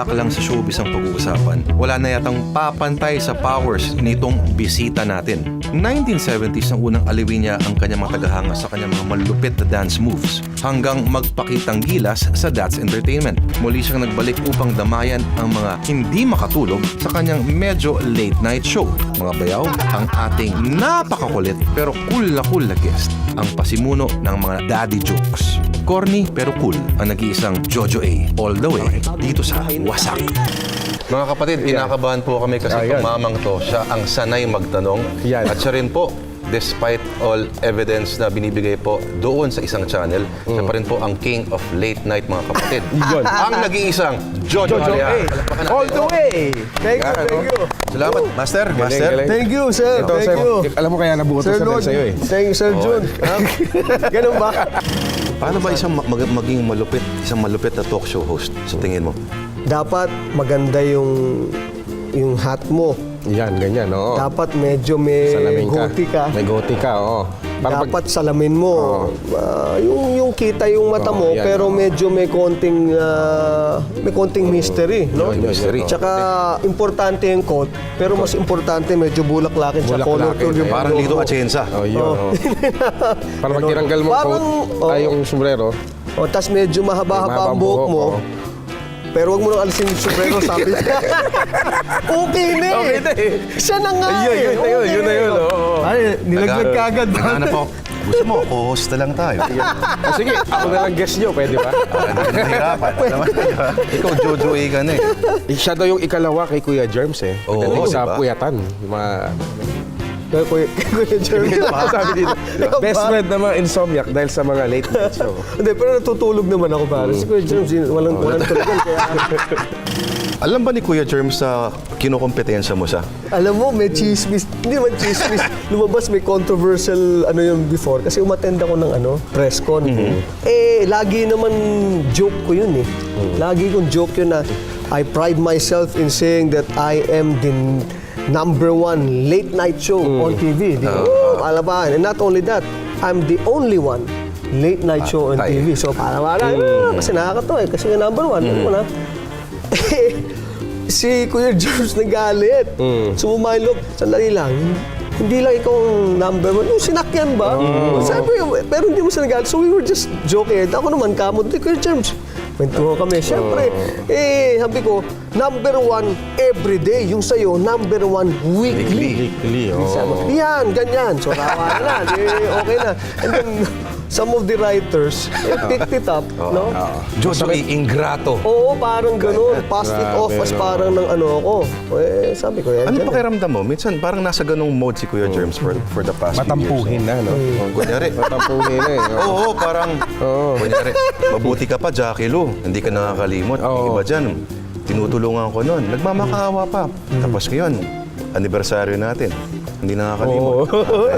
nagka-comeback lang sa showbiz ang pag-uusapan, wala na yatang papantay sa powers nitong bisita natin. 1970s ang unang aliwin niya ang kanyang mga tagahanga sa kanyang mga malupit na dance moves hanggang magpakitang gilas sa That's Entertainment. Muli siyang nagbalik upang damayan ang mga hindi makatulog sa kanyang medyo late night show. Mga bayaw, ang ating napakakulit pero cool na cool na guest, ang pasimuno ng mga daddy jokes. Corny pero cool ang nag-iisang Jojo A all the way dito sa Wasak. Mga kapatid, kinakabahan po kami kasi Ayan. itong mamang to, siya ang sanay magtanong. Yan. At siya rin po, despite all evidence na binibigay po doon sa isang channel, siya pa rin po ang king of late night mga kapatid. Yun. ang nag-iisang Jojo, Jojo Alea. A. Palakpakan natin. All the way! Thank you, Yan, thank you. Salamat, Master. Master. galing. Thank you, sir. Ito, thank sir, you. alam mo kaya nabuto Sir sa Lord, sa'yo eh. thank you, Sir Jun. Ha? Ganun ba? Paano ba isang ma- mag- maging malupit, isang malupit na talk show host sa tingin mo? Dapat maganda yung yung hat mo. Yan, ganyan, oo. Dapat medyo may Salamin ka. goatee ka. May goatee ka, oo. Para pag- Dapat salamin mo. Ah, yung yung kita yung mata Oo, mo yan, pero oo. medyo may konting ah, may konting mystery, no? Yun, yun, Mystery. yun. Tsaka importante yung coat, pero mas importante medyo bulaklakin sa Bulaklakin, colorful yung. Parang logo. Lito Atienza. Oh, yun, Oo. oo. Para pag tinanggal mo Parang, coat, oo. ay yung sombrero, O, tas medyo mahaba-haba Mahaba ang ang buhok buhok, mo. oo. Pero wag mo nang alisin yung sombrero, sabi niya. okay na eh. Okay na eh. Siya na nga Ayun, eh. yun na yun, Okay yun na yun, eh. oo. Ay, nilaglag ka agad. Naghahanap ako. Gusto mo, co-host na lang tayo. Ah, sige, ako na lang guest nyo, pwede ba? Hindi ka nahihirapan. Naman, di ba? Ikaw, Jojo A ka na eh. Eh, Siya daw yung ikalawa kay Kuya Germs eh. Oo, Pagdating sa diba? puyatan. Yung Mga, Kaya Kuya Kuya Jeremy. sabi dito, best friend na mga insomniac dahil sa mga late night show. Hindi, pero natutulog naman ako pare. Si Kuya Jeremy, walang, walang tulugan. Kaya, Alam ba ni Kuya Germs sa kinukompetensya mo sa? alam mo, may chismis. Hindi man chismis. Lumabas may controversial ano yun before. Kasi umattend ako ng ano, press con. Eh, lagi naman joke ko yun eh. Lagi kong joke yun na I pride myself in saying that I am the number one late night show on TV. Di ba? Oh, alam ba? And not only that, I'm the only one late night show on. TV. So, para para, ah, kasi nakakatawa eh. Kasi nga number one. Ano mo na? si Kuya George nagalit. Sumumay loob. Sandali lang. Hindi lang ikaw ang number one. Yung sinakyan ba? Sabi, pero hindi mo siya nagalit. So we were just joking. Ako naman, kamot. Di, Kuya George. Kwentuhan kami. Siyempre, eh, sabi ko, number one every day. Yung sa'yo, number one weekly. Weekly, oh. Yan, ganyan. So, rawa na. Di, okay na. And then, some of the writers eh, picked it up. no? Jojo A, ingrato. Oo, parang ganun. Passed it off as parang ng ano ako. Eh, sabi ko, yan. Ano dyan eh. pakiramdam mo? Minsan parang nasa ganong mode si Kuya Germs for, for the past few Matampuhin na, no? years. Kunyari, Matampuhin na eh. Oo, oo, parang, Oo. kunyari, mabuti ka pa, Jackie Lou. Hindi ka nakakalimot. Yung Oo. iba dyan, tinutulungan ko noon. Nagmamakaawa pa. Tapos ngayon, anibersaryo natin. Hindi nakakalimot.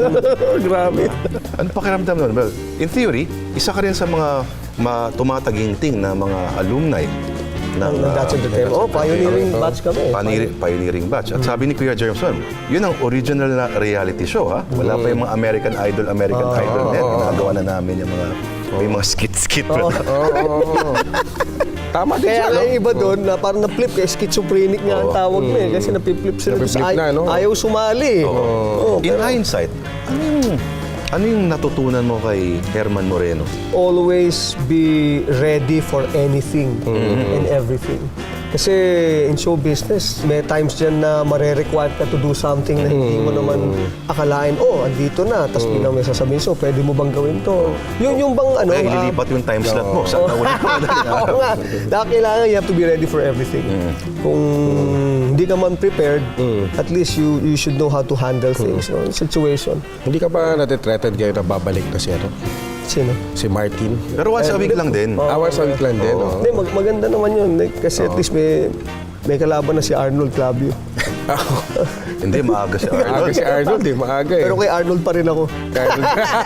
Grabe. Ano pakiramdam nun? Well, in theory, isa ka rin sa mga ma- tumataginting na mga alumni ng Ang ah, That's Entertainment. Oh, pioneering batch kami. Pioneering, pioneering batch. At sabi ni Kuya Jermson, yun ang original na reality show, ha? Wala pa yung mga American Idol, American Idol net. Ginagawa na namin yung mga, may mga skit-skit. pa. Oo, oo, oo. Tama din Kaya siya, no? nga iba doon na parang na-flip kaya schizophrenic nga ang tawag mo eh. Kasi napip-flip sila doon sa Napip-flip ay- na, no? ayaw sumali. eh. Oo, In pero hindsight, ano yung, ano yung natutunan mo kay Herman Moreno? always be ready for anything and everything. Kasi in show business, may times dyan na marerequire ka to do something na hindi mo naman akalain, oh, andito na. Tapos mm. may sasabihin, so pwede mo bang gawin to? Yun yung bang ano, Kaya ah, ililipat yung time slot mo sa nauna mo. Oo nga. Dahil kailangan you have to be ready for everything. Kung hindi ka man prepared, at least you you should know how to handle things, no? situation. Hindi ka ba natitreated kayo na babalik na si, ano, Sino? si Martin? Pero once a week lang din. Hours a week lang din, oh. Hindi, mag- maganda naman yun. Like, Kasi at least may may kalaban na si Arnold Clavio. Hindi, maaga si Maaga Arnold. si Arnold eh, maaga eh. Pero kay Arnold pa rin ako.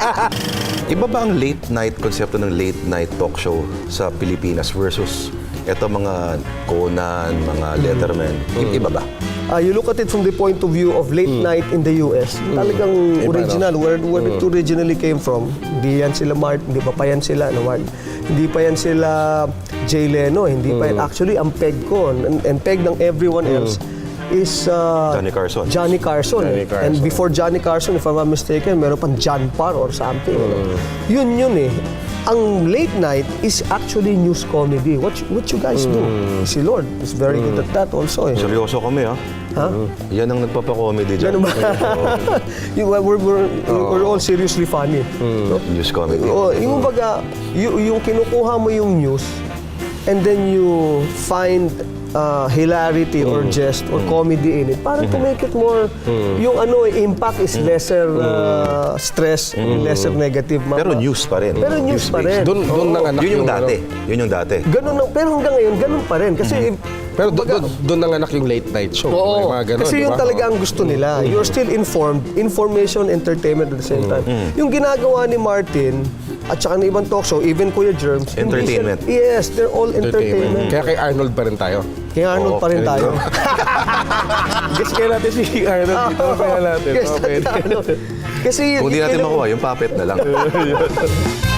Iba ba ang late night konsepto ng late night talk show sa Pilipinas versus eto mga Conan, mga Letterman? I- Iba ba? Ah, you look at it from the point of view of late night in the US. Talagang Iba, original, where, where it originally came from. Hindi yan sila Mart, hindi pa pa yan sila, ano, Mart. Hindi pa yan sila Jay Leno, hindi pa. Mm. Actually, ang peg ko, and, and peg ng everyone else, is uh, Johnny Carson. Johnny Carson. Johnny. Carson. And before Johnny Carson, if I'm not mistaken, meron pang John Parr or something. ano. Yun yun eh. Ang late night is actually news comedy. What you, what you guys do? Si Lord is very good at that also eh. Seryoso kami, ha? Ha? Yan ang nagpapa-comedy dyan. Ganun ba? You- we're, we're, we're all seriously funny. No? News comedy. Oo, yung baga, yung, yung kinukuha mo yung news and then you find uh, hilarity or jest or comedy in it para to make it more yung ano impact is lesser uh, stress lesser negative Ma- Pero news pa rin. pero news pa rin Doon, doon Oo. nanganak Yun yung ano, dati. Yun yung dati. ganun lang pero hanggang ngayon ganun pa rin kasi Pero doon, doon, doon nanganak yung late night show. Oo. May mga ganun, Kasi di yun ba? talaga ang gusto nila. You're still informed. Information, entertainment at the same time. Yung ginagawa ni Martin at saka ng ibang talk show, even Kuya Germs. Entertainment. sila- yes, they're all entertainment. Kaya kay Arnold pa rin tayo. Kaya Arnold Oo, pa rin ganun tayo. Guess kaya natin si Arnold dito. Kaya natin. Yes, Okay. Arnold. Kasi yun- Kung di yun natin makuha, yung puppet na lang.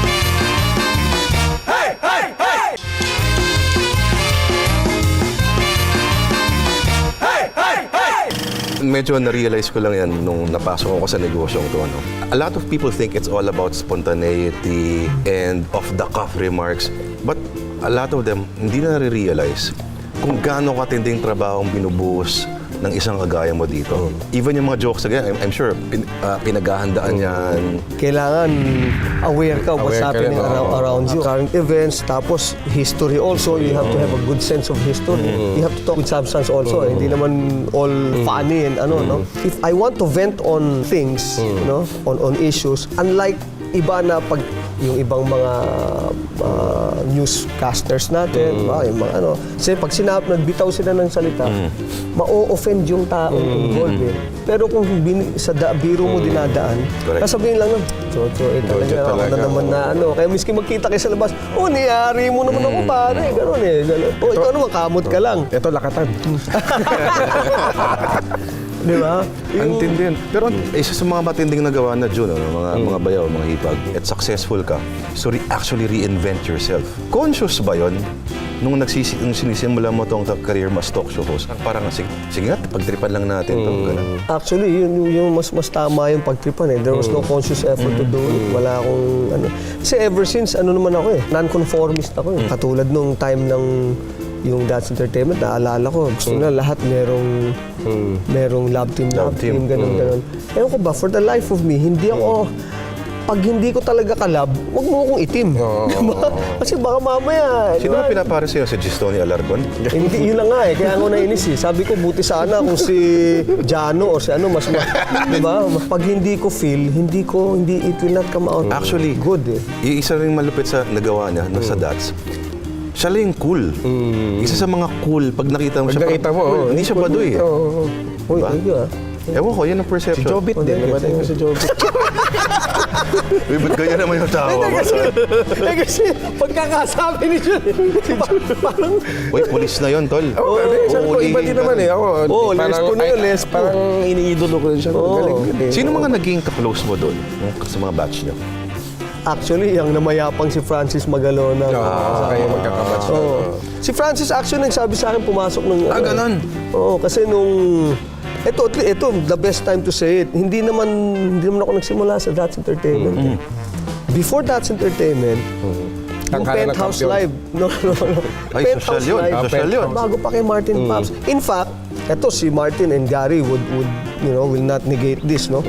Medyo na-realize ko lang yan nung napasok ako sa negosyong to. Ano. A lot of people think it's all about spontaneity and off-the-cuff remarks. But a lot of them, hindi na nare-realize kung gaano katinding trabaho ang binubuhos ng isang kagaya mo dito. Even yung mga jokes again, I'm, I'm sure pin, ah, pinaghahandaan yan. kailangan aware ka what's ka happening rin, oo. around, around you. Current events, tapos history also. You have to have a good sense of history. You have to talk with substance also. eh. Hindi naman all funny and ano, no? If I want to vent on things, you know, on, on issues, unlike iba na pag yung ibang mga uh, newscasters natin, ah, yung mga ano, kasi pag sinap, nagbitaw sila ng salita, ma-offend yung taong involved eh. Pero kung bin, sa da, biro mo dinadaan, Correct. sasabihin lang, Jojo, eh talaga, Jojo ako na talaga, naman na ano. Kaya miski magkita kayo sa labas, oh, niyari mo naman ako pare, gano'n eh. Ganun. Oh, ikaw naman, kamot ka lang. Ito, lakatan. Di ba? Ang tindi yun. Pero isa sa mga matinding nagawa na June, ano, mga, mga bayaw, mga hipag, at successful ka, so re- actually reinvent yourself. Conscious ba yon nung, nagsisi, nung sinisimula mo tong career mas talk show host? Parang, sige, sige nga, pagtripan lang natin to. ganun. Actually, yun yung, yung mas mas tama yung pagtripan eh. There was no conscious effort to do it. Wala akong ano. Kasi ever since, ano naman ako eh, non-conformist ako eh. Katulad nung time ng yung That's Entertainment, naalala ko, gusto na lahat merong merong love team, love, Love team, team. ganun, ganun. Ewan ko ba, for the life of me, hindi ako, pag hindi ko talaga kalab, wag mo akong itim. Diba? Kasi baka mamaya, Sino ba? ba pinapare sa'yo? Si Gistoni Alarcon? Hindi, yun na nga eh. Kaya ako nainis eh. Sabi ko, buti sana kung si Jano or si ano, mas, ma, di ba? Pag hindi ko feel, hindi ko, hindi, it will not come out. Actually, good eh. Yung isa ring malupit sa nagawa niya, na sa Dats, siya lang yung cool. Isa sa mga cool, pag nakita mo Pag siya, nakita mo, parang, oh, hindi siya baduy eh. Oo, oo. Uy, Diba? thank you ah. Ewan ko, yan ang Si perception. Jobit Oh, din. Nabatay mo si Jobit. Uy, ba't ganyan naman yung tao? eh kasi, pagkakasabi ni Jun? Parang, Uy, pulis na yon tol. Oo, oh, sabi ko, iba din naman eh. Ako, Oo, parang- lesbo na yun, lesbo. Parang iniidolo ko rin siya. Oo. Galing eh. Sino mga naging ka-close mo doon? Sa mga batch niyo? Actually, yung namayapang si Francis Magalona. Oo, sa kayo magkakabatch. Oo. Si Francis actually nagsabi sa akin pumasok ng... Ah, ganon? Oo, kasi nung... Ito, ito, the best time to say it. Hindi naman, hindi naman ako nagsimula sa That's Entertainment. eh. Before That's Entertainment, yung Tanghalan ng Penthouse. Live. No, no, no. Ay, social yun. Live. Ah, social yun. Bago pa kay Martin Pops. In fact, ito si Martin and Gary would, would you know, will not negate this, no?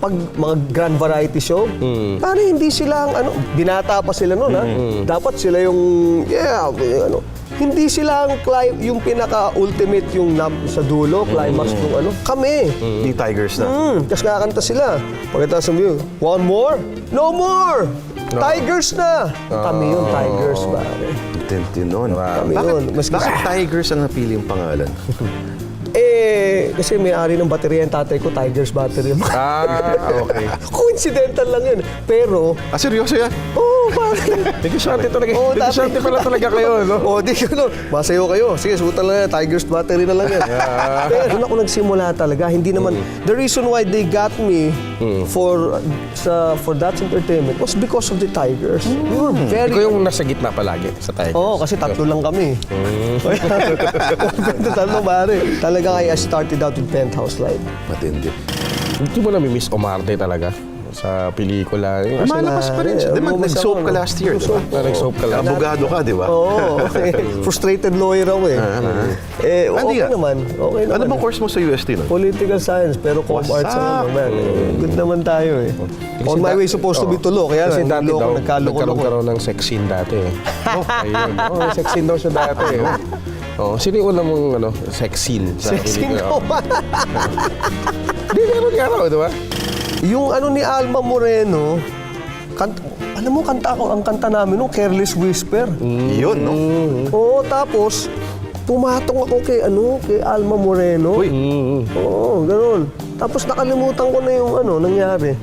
Pag mga grand variety show, parang hindi sila ang ano, binata pa sila noon, ha? Dapat sila yung, yeah, ano, hindi sila ang cli- yung pinaka-ultimate yung nab sa dulo, climax ng ano. Kami. Di Tigers na. Hmm, tapos kakanta sila. Pagkatapos sabi yun, one more? No more! Tigers na! Kami yun, Tigers, pare. Tintin nun. Kami Bakit, yun. Mas bakit Tigers ang napili yung pangalan? Eh, kasi may-ari ng baterya yung tatay ko, Tigers battery. Ah, okay. Coincidental lang yun. Pero, Ah, seryoso yan? oh, pare. Negosyante talaga. Oo, Negosyante dati- pala talaga kayo, no? oh, di ko no. Masayo kayo. Sige, subutan lang yan. Tigers battery na lang yan. Pero doon ako nagsimula talaga. Hindi naman, the reason why they got me for sa for That's Entertainment was because of the Tigers. We were very Ikaw yung nasa gitna palagi sa Tigers. Oo, kasi tatlo lang kami. Kaya tatlo pare. Talaga kaya I started out with Penthouse Live. Matindi. Hindi mo na-miss Omarte talaga sa pelikula. Malakas pa rin siya. Di ba, nag-soap ka last year, di ba? na nag-soap ka lang. Abogado ka, di ba? Oo. Frustrated lawyer ako eh. Eh, Hindi okay ah. naman. Okay naman. Ano bang course mo sa UST? Political science, pero com arts ano naman. Eh, Good naman tayo eh. On my way supposed to be tulo, kaya Kasi dati daw, nagkaroon ng sex scene dati eh. Oh, ayun. Oh, sex scene daw siya dati eh. Oh, sino yung una mong ano, sex scene Sexing pelikula? ko. Hindi, meron nga raw, di ba? Yung ano ni Alma Moreno, kant alam mo, kanta ako, ang kanta namin nung Careless Whisper. Yun, no? Oo, tapos, pumatong ako kay, ano, kay Alma Moreno. Uy. Oo, ganun. Tapos nakalimutan ko na yung ano, nangyari.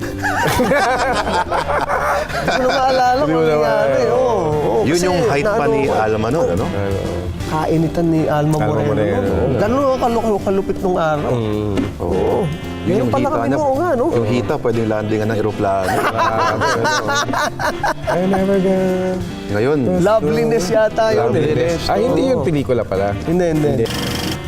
Hindi ko na maalala kung nangyari. Oo, oo, Yun kasi yung height pa naano ni Alma nun, ano? Kainitan ni Alma, Moreno. Moreno. oo. Ganun kaluk- kalupit nung araw. Oo. Yun Meron yung pala hita kami niya. noon nga, no? Yung hita, pwedeng landingan ng eroplano. I never get... Ngayon, Loveliness yata yun eh. Loveliness. Ah, hindi Oo. yung pelikula pala. Hindi, hindi.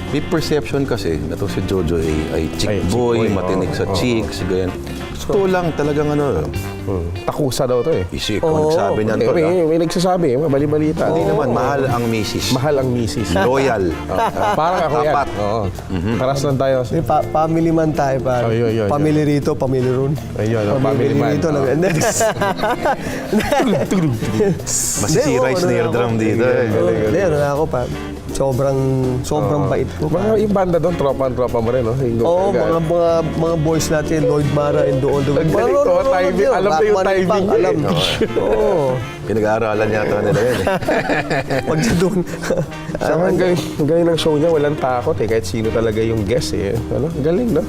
may perception kasi na to si Jojo ay, ay chick Ay, chick boy, boy, matinig oo, sa oo. chicks, ganyan. Totoo lang, talagang ano, Hmm. Takusa daw to eh. isip Oo. ko nagsabi niyan Eh, to. may, ah. may nagsasabi, mabali-balita. Hindi naman, mahal ang misis. Mahal ang misis. Loyal. Ah, parang ako yan. Tapat. Oo. Paras lang tayo. May pa- family man tayo, pare. Oh, yun, yun, family rito, family ron. Ayun, oh, family man. rito. Oh. Hindi. Masisira yung snare drum dito. eh. Hindi, ano na ako pa. Sobrang, sobrang bait ko. Mga yung banda doon, tropa-tropa mo rin, no? Yung- Oo, mga, mga mga boys natin, Lloyd Mara and All the Way. Ang galing Mga to, timing. Alam ko yung timing niya eh. Alam. Oo. Pinag-aaralan yata nila yun. Eh. Pag doon. Saka ang galing, ang galing ng show niya, walang takot eh. Kahit sino talaga yung guest eh. Ano? Ang Galing, no?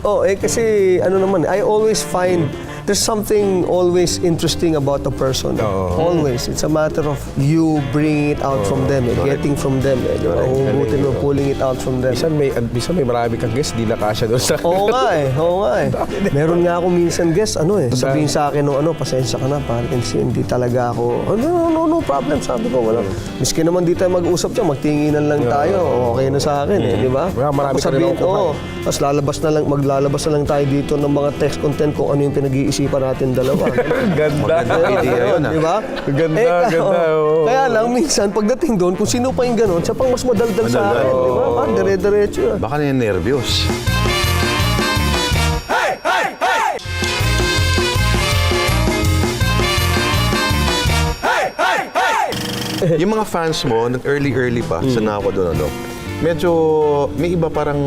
Oh, eh kasi ano naman, I always find there's something always interesting about a person. Oo. Always. It's a matter of you bringing it out from them, eh, getting from them. Eh, di ba? Huhugutin mo, pulling it out from them. Minsan may, minsan may marami kang guest, di na kasya doon sa... Oo nga eh, oo nga eh. Meron nga ako minsan guest, ano eh, sabihin sa akin nung ano, pasensya ka na, parang kasi hindi talaga ako, oh, no, no, no, no problem, sabi ko, wala. Miski naman di tayo mag-usap dyan, magtinginan lang tayo, okay na sa akin eh, di ba? Wala, marami Tapos ka rin sabihin, nakukuha oo, tapos lalabas na lang, maglalabas na lang tayo dito ng mga text content kung ano yung pinag-iisipan natin dalawa. Ganda. Magandang idea yun, ah. Di ba? Ganda, ka- ganda, oo. oo. Kaya lang, minsan, pagdating doon, kung sino pa yung gano'n, siya pang mas madaldal sa Madaldal, akin, di ba? oo. Parang dire-diretso yan. Baka na nervyos. yung mga fans mo, nag early-early pa, Hmm. sana ako doon, ano, medyo may iba parang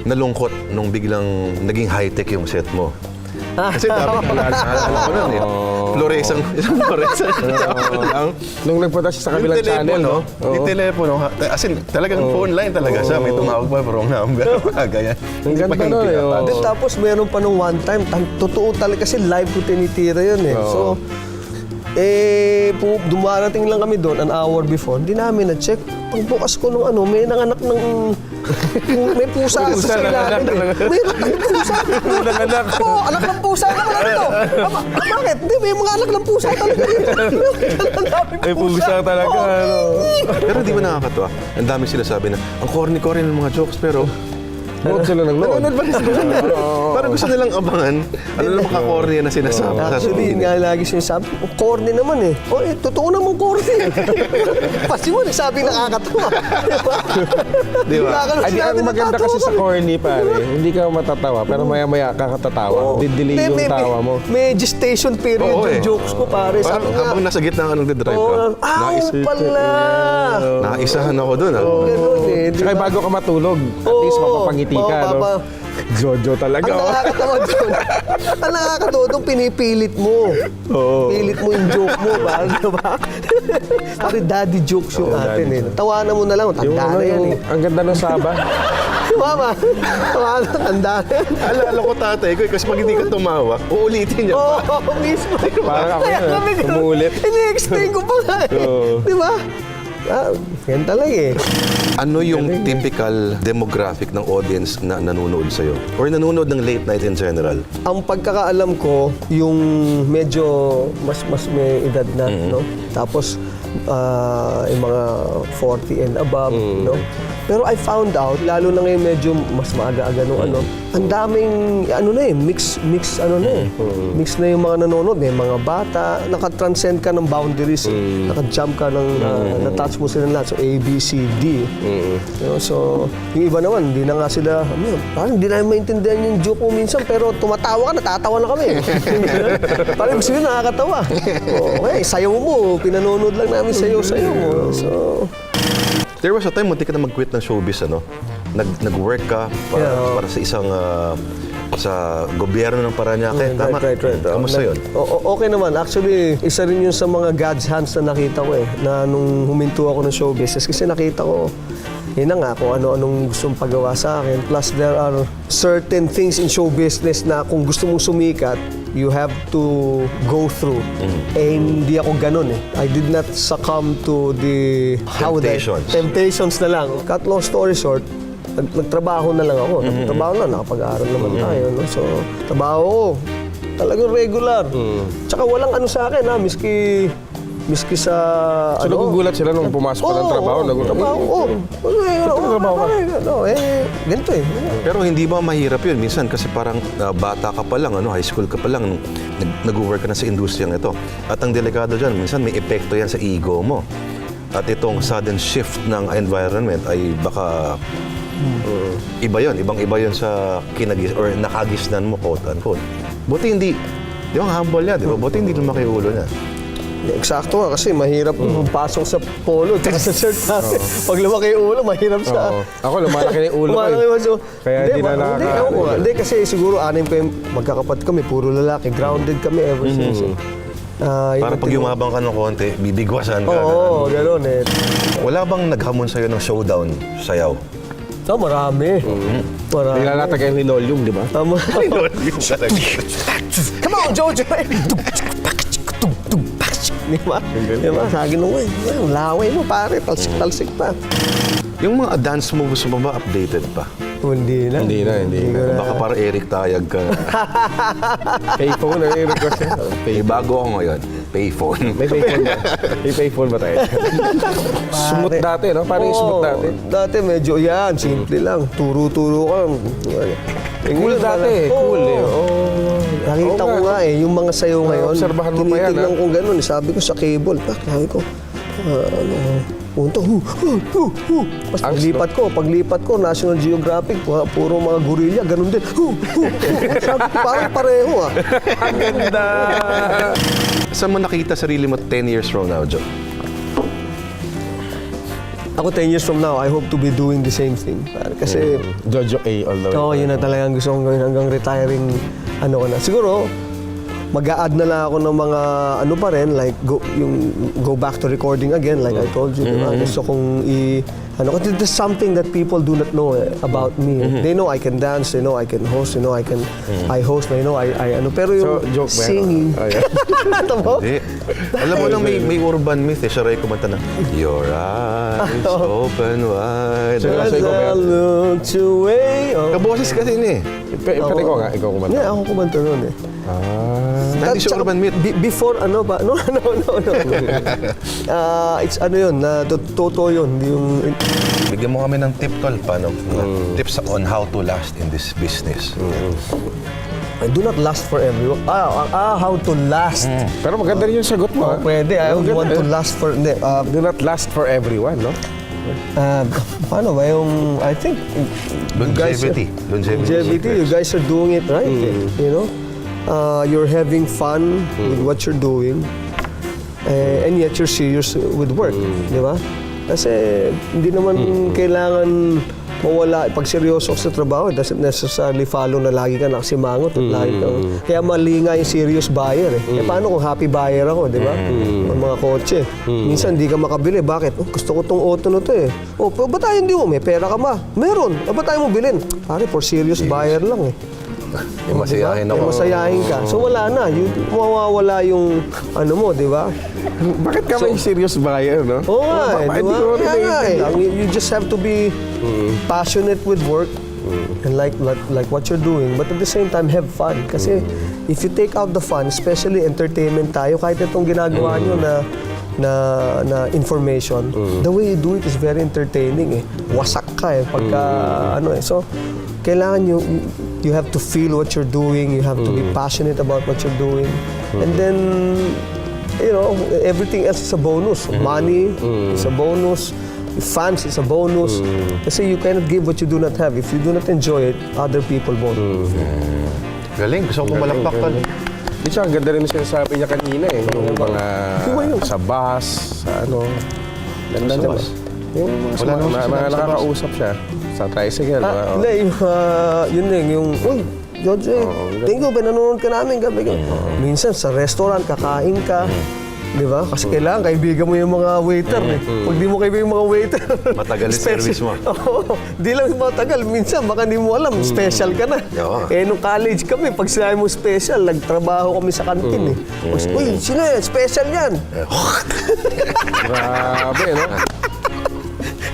nalungkot nung biglang naging high-tech yung set mo. Kasi dami ko naalala ko nun eh. Floresang, isang floresang lang. Nung nagpunta siya sa kabilang yung channel, telepono, no? Oo. yung telepono, ha- as in, talagang phone line talaga siya. May tumawag pa, wrong number. Mga ganyan. Ang Hindi pa ganda yung nun eh, oo. Then, tapos meron pa nung one time, tan- totoo talaga kasi live ko tinitira yun eh. So, eh, pu- dumarating lang kami doon an hour before, hindi namin na-check. Pagbukas ko nung ano, may nanganak ng... may pusa Pusa, sa ilalim eh. May may pusa. Nanganak. Oo, anak ng pusa naman ano. Aba, bakit? Hindi, may mga anak ng pusa talaga. May pusa talaga, ano. Pero di ba nakakatawa? Ang dami sila sabi na, ang corny-corny ng mga jokes, pero Nood sila ng nood. nanonood pa rin sila. Parang gusto nilang abangan. Ano na maka-corny na sinasabi. Actually, yun nga lagi sinasabi, "Oh, corny naman eh. O eh, totoo naman corny. Pasi mo, nagsabi nakakatawa. Di ba? Ay, ang maganda kasi sa corny, pare. Hindi ka matatawa, pero maya-maya ka katatawa. Didelay yung may- tawa mo. May gestation period yung eh. jokes ko, pare. Parang Sabi nga, habang nasa gitna ka nung drive oh, ka, ah, pala. naisahan ako doon. Ah. Ganun eh. Tsaka ba? bago ka matulog, at least mapapangiti ka, no? Jojo talaga, Ang oh. nakakatawa doon, ang nakakatawa doon, pinipilit mo. Pilit mo yung joke mo, ba? Diba? Pare, daddy jokes yung atin eh. Tawanan mo na lang, Yung, tanda ano, na yan yung, eh. ang ganda ng saba. Mama, tawanan, tanda na yan. Alala ko tatay ko, eh, kasi pag hindi ka tumawa, uulitin niya Oo, pa. mismo. Parang ako Kaya yun, kami ganun. umuulit. Ini-explain ko pa nga eh. Oo. Di ba? Ah, yan talaga eh. Ano yung typical demographic ng audience na nanonood sa'yo? Or nanonood ng late night in general? Ang pagkakaalam ko, yung medyo mas mas may edad na, no? Tapos ah, yung mga 40 and above, no? Pero I found out, lalo na ngayon medyo mas maaga-aga nung ano, ang daming, ano na eh, mix, mix, ano na eh. Mix na yung mga nanonood, may mga bata, nakatranscend ka ng boundaries, eh. naka-jump ka ng, uh, na-touch mo sila lahat. So, A, B, C, D. You know, so, yung iba naman, hindi na nga sila, ano yun, parang hindi na maintindihan yung joke mo minsan, pero tumatawa ka, natatawa na kami. parang gusto yun, nakakatawa. Okay, sayaw mo, pinanonood lang namin sayaw-sayaw mo. So, There was a time, munti ka na mag-quit ng showbiz, ano? Nag, nag-work ka para, Yeah. para sa isang, ah, sa gobyerno ng Paranaque. Tama? Right, right, right. Kamusta yun? O- okay naman. Actually, isa rin yun sa mga God's hands na nakita ko eh. Na nung huminto ako ng show business. Kasi nakita ko, yun na nga, kung ano-anong gustong pagawa sa akin. Plus, there are certain things in show business na kung gusto mong sumikat, you have to go through. Eh, hindi ako ganun eh. I did not succumb to the... how would I- Temptations. Temptations na lang. Cut long story short, nag, nagtrabaho na lang ako. Nagtrabaho na, nakapag-aaral naman tayo. No? So, trabaho ko. Talagang regular. Tsaka walang ano sa akin ha, miski miski sa So, nagugulat sila nung pumasok ka ng Oo, trabaho? oo, Nagugulat, trabaho, oo. Eh, oo, trabaho ka? eh, ano, eh, ganito eh. Pero hindi ba mahirap yun? Minsan kasi parang ah, bata ka pa lang, ano, high school ka pa lang, nag, nag-work ka na sa industriyang ito. At ang delikado dyan, minsan may epekto yan sa ego mo. At itong sudden shift ng environment ay baka uh, iba yon ibang-iba yon sa kinagis or nakagisnan mo, quote unquote. Buti hindi, di ba, humble niya, di ba? Buti hindi lumaki ulo niya. Eksakto nga kasi mahirap pasok sa polo at sa shirt natin. Pag lumaki yung ulo, mahirap sa... Oo. Ako, lumalaki na yung ulo ko Lumalaki eh. yung ulo. Kaya hindi na ma- Hindi, ewan ko nga. Hindi, kasi siguro anim pa yung magkakapat kami, puro lalaki. Grounded kami ever since. eh. Ah, yun Para ang pag yumabang ka ng konti, bibigwasan ka. Oo, gano'n eh. Wala bang naghamon sa'yo ng showdown sayaw? So, marami. Marami. Nilalatag kayo ni Lolium, di ba? Tama. Come on, Jojo! Di ba? Di ba? Sa akin nung, ang laway mo pare, talsik-talsik pa. yung mga dance moves mo ba updated pa? Hindi na. Hindi na, hindi na. Baka para Eric Tayag ka. Payphone, ano yung request niya? May bago ako ngayon. Payphone. May payphone ba? May payphone ba tayo? smooth dati, no? Parang yung smooth Oo, dati. Dati medyo yan, simple lang. Turo-turo ka. Eh, Cool dati, cool Oo, eh. oo. Nakita ko nga. eh, yung mga sayo ngayon. obserbahan mo pa yan, tinitignan ah. ko ganun. eh. Sabi ko sa cable, ah, sabi ko, ah, ano, punto, hu, hu, hu, hu. Ang paglipat ko, paglipat ko, National Geographic, pu- puro mga gorilla, ganun din. Hu, hu, hu. Sabi ko, parang pareho ah. Ang ganda! Saan mo nakita sarili mo 10 years from now, Joe? Ako 10 years from now, I hope to be doing the same thing. Kasi, Jojo A all the way. Oo, yun na talagang gusto kong gawin hanggang retiring ano ko na. Siguro, mag-a-add na lang ako ng mga ano pa rin, like go, yung go back to recording again, like I told you. diba? Gusto kong i... Ano, kasi there's something that people do not know eh, about me. They know I can dance, they know I can host, they know I can... I host, they know I, I ano. Pero yung So, joke ba yan? singing... Oh, yeah. Tama? Hindi. Alam mo lang, may, may urban myth eh. Siya rin kumanta na, Your eyes open wide. So, As so, ikaw ba I yan? looked away... Oh. Kaboses kasi niya eh. Pe- Pero ikaw nga, ikaw kumanta. Hindi, ako kumanta nun eh. Ah. Hindi siya urban myth. be- before ano ba? No, no, no, no. Ah, it's ano yun, na to- totoo yun. Yung... Bigyan mo kami ng tip, tol. Paano? Tips on how to last in this business. I do not last for everyone. Ah, ah, ah, how to last. Pero maganda rin yung sagot mo. Oh, ah. pwede. I Maganda. want to last for... Hindi, ah, Do not last for everyone, no? ah, paano ba yung... I think... you guys- Longevity. Longevity. Longevity, you guys are doing it right. eh, You know? Uh, you're having fun with what you're doing. Eh, and yet you're serious with work. Di ba? Kasi hindi naman kailangan mawala. Pag seryoso ka sa trabaho, it doesn't necessarily follow na lagi ka nakasimangot at lagi kang... Kaya mali nga yung serious buyer eh. Eh paano kung happy buyer ako, di ba? Ang mga kotse. Minsan hindi ka makabili. Bakit? Oh, gusto ko tong auto na to eh. Oh, ba't tayo hindi mo? May pera ka ba? Meron. Ah, ba't tayo mo bilhin? Pare, for serious buyer lang eh. Yung masiyahin Diba? ako. Yung masayahin ka. So wala na. You, mawawala yung ano mo, di ba? Bakit ka may serious buyer, no? Oo nga, eh, di ba? Kaya nga eh. You, you just have to be passionate with work and like, like like what you're doing but at the same time have fun kasi if you take out the fun especially entertainment tayo kahit itong ginagawa nyo na na na information the way you do it is very entertaining eh wasak ka eh pagka ano eh so kailangan you you have to feel what you're doing you have to be passionate about what you're doing and then you know, everything else is a bonus. Money is a bonus. Fans is a bonus. Kasi you cannot give what you do not have. If you do not enjoy it, other people won't. Galing, gusto ko pumalakpak tol. Di siya, ang ganda rin yung sinasabi niya kanina eh. Yung mga sa bus, sa ano. Ganda Sa niya bus? Yung mga, Wala mga, naman mga, nakakausap siya. Sa tricycle. Ah, mga- hindi, yung, ah, yun eh, yung, uy, George, eh, thank you, pinanonood ka namin gabi. gabi." Minsan sa restaurant, kakain ka. Di ba? Kasi kailangan kaibigan mo yung mga waiter eh. Pag di mo kaibigan yung mga waiter. Matagal yung special- service mo. Oo. Di lang matagal. Minsan, baka di mo alam, special ka na. Oo. Eh, nung college kami, pag sinabi mo special, nagtrabaho kami sa kantin eh. Uy, sino yan? Special yan. Grabe, no?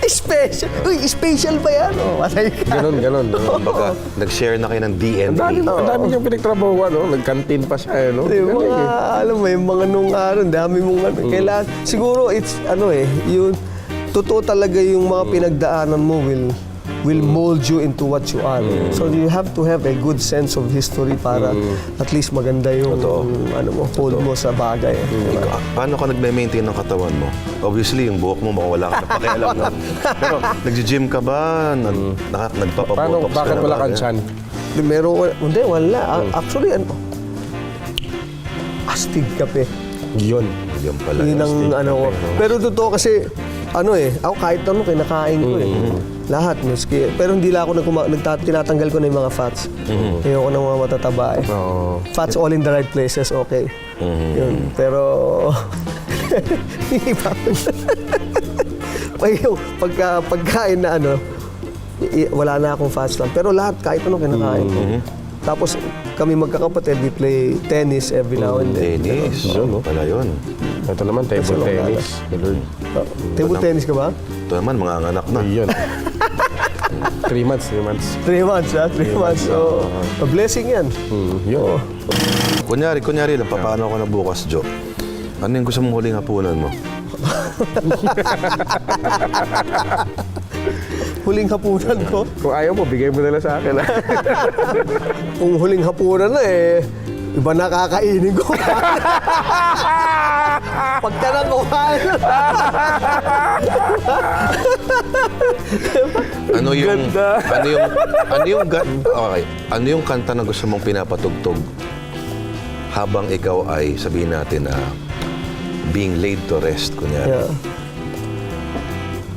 Special. Uy, special ba yan? Oh, patay ka. Ganon, ganon. no? Kumbaga, nag-share na kayo ng Ang dami, DNA. ang dami niyang pinagtrabahuan, no? Nag-canteen pa siya, eh, no? Galing, mga, eh. alam mo, yung mga nung ano, dami mong ano. Kailangan, siguro it's, ano eh, yung, totoo talaga yung mga pinagdaanan mo will will mold you into what you are. So you have to have a good sense of history para at least maganda yung Totoo. ano mo, hold mo sa bagay. eh. Ikaw, ah, paano ka nagme-maintain ng katawan mo? Obviously, yung buhok mo, makawala ka na pakialam. no? Pero, nag-gym ka ba? Nag, naka, Paano, nagpapabotox ka bakit na wala ba? kang chan? Di, Meron, hindi, wala. A- Actually, ano, astig kape. Yun. Yun pala. Yun ang ano ko. kape, no? Pero totoo kasi, ano eh, ako kahit ano, kinakain ko eh. Lahat, maski. Pero hindi lang ako nagkuma- nagta- tinatanggal ko na yung mga fats. Ayoko ng mga matataba eh. Oo. Fats all in the right places, okay. Yun. Pero, hindi pa. Pag yung pagka, pagkain na ano, i- wala na akong fats lang. Pero lahat, kahit ano kinakain ko. Tapos kami magkakapatid, we play tennis every now and then. Tennis. Yun, pala yun. Ito naman, table Sa tennis. Lord. Oh, Table tennis ka ba? Ito naman, mga anak na. Yun. three months, three months. Three months, ha? Three months. So, a blessing yan. Hmm, yun. Kunyari, kunyari lang, paano ako na bukas, Jo? Ano yung gusto mong huling hapunan mo? Huling hapunan ko. Kung ayaw mo, bigay mo na lang sa akin. ah. Kung huling hapunan na eh, iba na kakainin ko. Pagka na kumain. Ano yung Ganda. ano yung ano yung ga- okay, ano yung kanta na gusto mong pinapatugtog habang ikaw ay sabihin natin na being laid to rest kunyari. Yeah.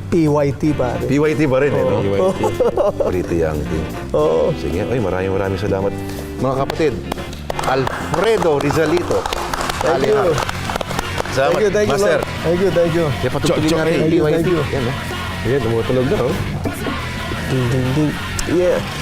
PYT pare. PYT ba rin eh, no? PYT. Pretty young thing. Oo. Sige, ay maraming maraming salamat. Mga kapatid, Alfredo Rizalito. Thank you. Salamat, Thank you, thank you, Master. Lord. Thank you, thank you. Kaya patutugin nga rin yung Thank you, PYT. thank you. Yan, no? Ayan, tumutunog na, oh. Ding, ding, ding. Yeah.